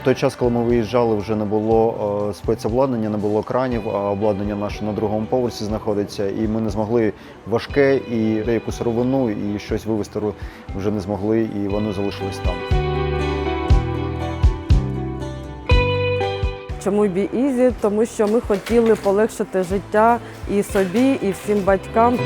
той час, коли ми виїжджали, вже не було е, спецобладнання, не було кранів, а обладнання наше на другому поверсі знаходиться, і ми не змогли важке і деяку сировину, і щось вивезти вже не змогли, і вони залишились там. Чому Бі Ізі? Тому що ми хотіли полегшити життя і собі, і всім батькам.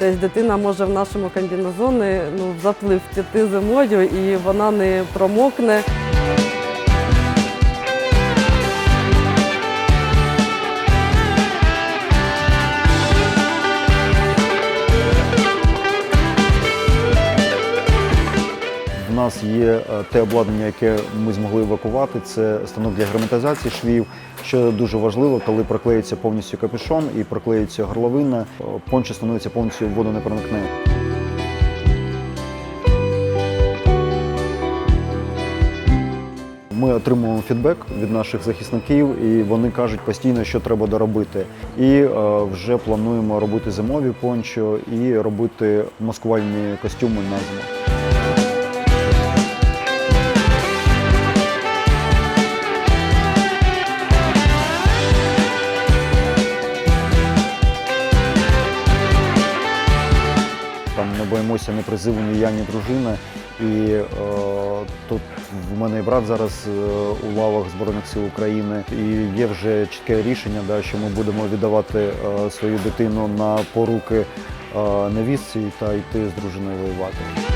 Тобто дитина може в нашому комбінезоні ну, заплив піти зимою і вона не промокне. В нас є е, те обладнання, яке ми змогли евакувати. Це станок для герметизації швів, що дуже важливо, коли проклеїться повністю капюшон і проклеїться горловина, е, пончо становиться повністю водонепроникним. Ми отримуємо фідбек від наших захисників, і вони кажуть постійно, що треба доробити. І е, вже плануємо робити зимові пончо і робити маскувальні костюми на зиму. Не боїмося ні призиву, ні я, ні дружина. І е, тут в мене і брат зараз е, у лавах Збройних сил України. І є вже чітке рішення, да, що ми будемо віддавати е, свою дитину на поруки е, невістці та йти з дружиною воювати.